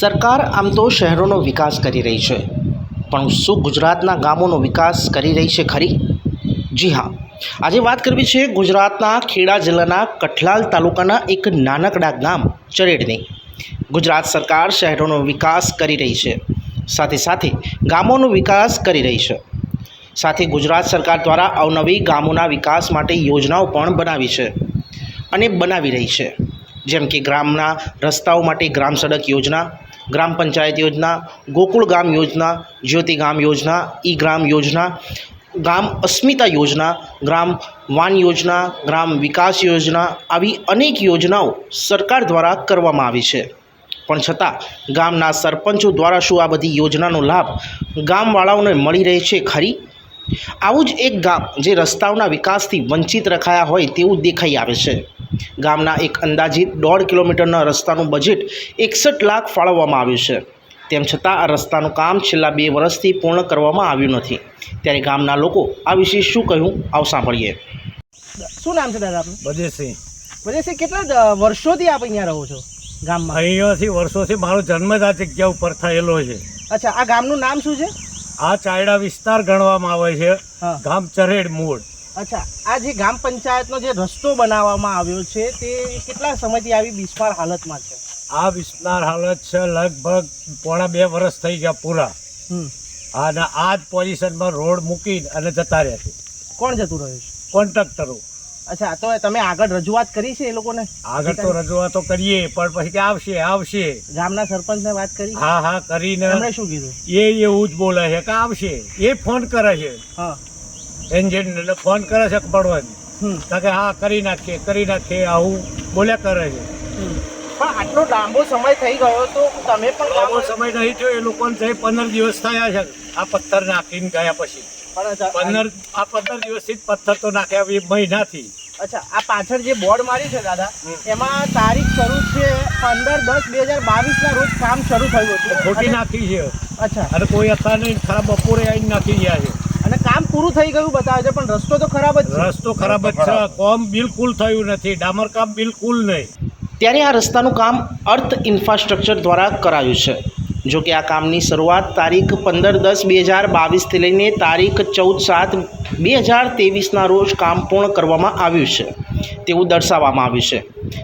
સરકાર આમ તો શહેરોનો વિકાસ કરી રહી છે. પણ શું ગુજરાતના ગામોનો વિકાસ કરી રહી છે ખરી? જી હા. આજે વાત કરવી છે ગુજરાતના ખેડા જિલ્લાના કઠલાલ તાલુકાના એક નાનકડા ગામ ચરેડની. ગુજરાત સરકાર શહેરોનો વિકાસ કરી રહી છે. સાથે સાથે ગામોનો વિકાસ કરી રહી છે. સાથે ગુજરાત સરકાર દ્વારા અવનવી ગામોના વિકાસ માટે યોજનાઓ પણ બનાવી છે અને બનાવી રહી છે. જેમ કે ગ્રામના રસ્તાઓ માટે ગ્રામ સડક યોજના ગ્રામ પંચાયત યોજના, ગોકુળ ગામ યોજના, જ્યોતિ ગામ યોજના, ઈ ગ્રામ યોજના ગામ અસ્મિતા યોજના, ગ્રામ વાન યોજના, ગ્રામ વિકાસ યોજના આવી અનેક યોજનાઓ સરકાર દ્વારા કરવામાં આવી છે. પણ છતાં, ગામના સરપંચો દ્વારા શું આ બધી યોજનાનો લાભ ગામવાળાઓને મળી રહે છે ખરી? આવું જ એક ગામ જે રસ્તાઓના વિકાસથી વંચિત રખાયા હોય તેવું દેખાઈ આવે છે. ગામના એક અંદાજિત દોઢ કિલોમીટરના રસ્તાનું બજેટ એકસઠ લાખ ફાળવવામાં આવ્યું છે. તેમ છતાં આ રસ્તાનું કામ છેલ્લા બે વર્ષથી પૂર્ણ કરવામાં આવ્યું નથી. ત્યારે ગામના લોકો આ વિશે શું કહ્યું? આવ સાંભળીએ. શું નામ છે દાદા આપનું? બધેસિંહ કેટલા વર્ષોથી આપ અહીંયા રહો છો ગામમાં? અહીંયાથી વર્ષોથી મારો જન્મ જ આ જગ્યા ઉપર થયેલો છે. અચ્છા આ ગામનું નામ શું છે? આ ચાયડા વિસ્તાર ગણવામાં આવે છે. ગામ ચરેડ મૂળ. અચ્છા આ જે ગ્રામ પંચાયતનો જે રસ્તો બનાવવામાં આવ્યો છે તે કેટલા સમયથી આવી બિસ્માર હાલતમાં છે? આ વિસ્તાર હાલત છે લગભગ પોણા બે વર્ષ થઈ ગયા પૂરા. અને આ જ પોઝિશનમાં રોડ મૂકીને અને જતા રહ્યા છે. કોણ જતું રહ્યું છે? કોન્ટ્રાક્ટરો. અચ્છા તો તમે આગળ રજૂઆત કરી છે એ લોકોને? આગળ તો રજૂઆતો કરીએ પણ પછી આવશે આવશે. ગામના સરપંચને વાત કરી? હા હા કરીને શું કીધું? એ એવું જ બોલે છે કે આવશે એ ફોન કરે છે. હા. એન્જિન ફોન કરે છે પડવાની હમ. કે હા કરી નાખીએ કરી નાખીએ આવું. બોલ્યા કરે છે. પણ આટલો લાંબો સમય થઈ ગયો તો તમે પણ લાંબો સમય નહીં થયો એ લોકોને થઈ પંદર દિવસ થયા છે. આ પથ્થર નાખીને ગયા પછી. પંદર આ પંદર દિવસથી જ પથ્થર તો નાખ્યા એ મહિનાથી. અચ્છા આ પાછળ જે બોર્ડ મારી છે દાદા એમાં તારીખ શરૂ છે પંદર દસ બે હજાર બાવીસ ના રોજ કામ શરૂ થયું હતું. ખોટી નાખી છે. અચ્છા. અને કોઈ હતા નહીં ખરાબ બપોરે આવીને નાખી ગયા છે. કામ પૂરું થઈ ગયું બતાવે છે પણ રસ્તો તો ખરાબ જ છે. રસ્તો ખરાબ જ છે. કોમ બિલકુલ થયું નથી. ડામર કામ બિલકુલ નહીં. ત્યારે આ રસ્તાનું કામ અર્થ ઇન્ફ્રાસ્ટ્રક્ચર દ્વારા કરાયું છે. જો કે આ કામની શરૂઆત તારીખ પંદર દસ બે હજાર બાવીસથી લઈને તારીખ ચૌદ સાત બે હજાર ત્રેવીસના રોજ કામ પૂર્ણ કરવામાં આવ્યું છે. તેવું દર્શાવવામાં આવ્યું છે.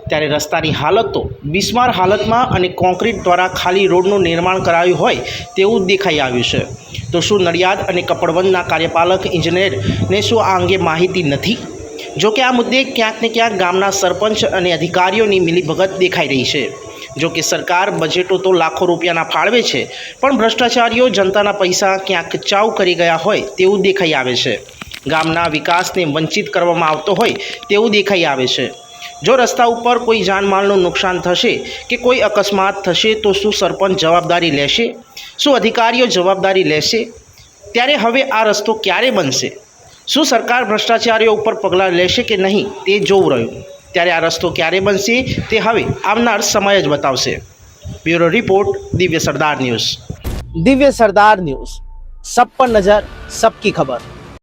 ત્યારે રસ્તાની હાલત તો બિસ્માર હાલતમાં અને કોન્ક્રીટ દ્વારા ખાલી રોડનું નિર્માણ કરાયું હોય તેવું દેખાઈ આવ્યું છે. તો શું નડિયાદ અને કપડવંદના કાર્યપાલક ઇજનેરને શું આ અંગે માહિતી નથી. જો કે આ મુદ્દે ક્યાંક ને ક્યાંક ગામના સરપંચ અને અધિકારીઓની મિલીભગત દેખાઈ રહી છે. જો કે સરકાર બજેટો તો લાખો રૂપિયાના ફાળવે છે, પણ ભ્રષ્ટાચારીઓ જનતાના પૈસા ક્યાંક ચાવ કરી ગયા હોય તેવું દેખાઈ આવે છે. ગામના વિકાસને વંચિત કરવામાં આવતો હોય તેવું દેખાઈ આવે છે. જો રસ્તા ઉપર કોઈ જાનમાલનું નુકસાન થશે કે કોઈ અકસ્માત થશે, તો શું સરપંચ જવાબદારી લેશે? શું અધિકારીઓ જવાબદારી લેશે? ત્યારે હવે આ રસ્તો ક્યારે બનશે? શું સરકાર ભ્રષ્ટાચારીઓ ઉપર પગલાં લેશે કે નહીં, તે જોવું રહ્યું. ત્યારે આ રસ્તો ક્યારે બનશે, તે હવે આવનાર સમય જ બતાવશે. બ્યુરો રિપોર્ટ, દિવ્ય સરદાર ન્યૂઝ. દિવ્ય સરદાર ન્યૂઝ. સબ પર નજર, સબકી ખબર.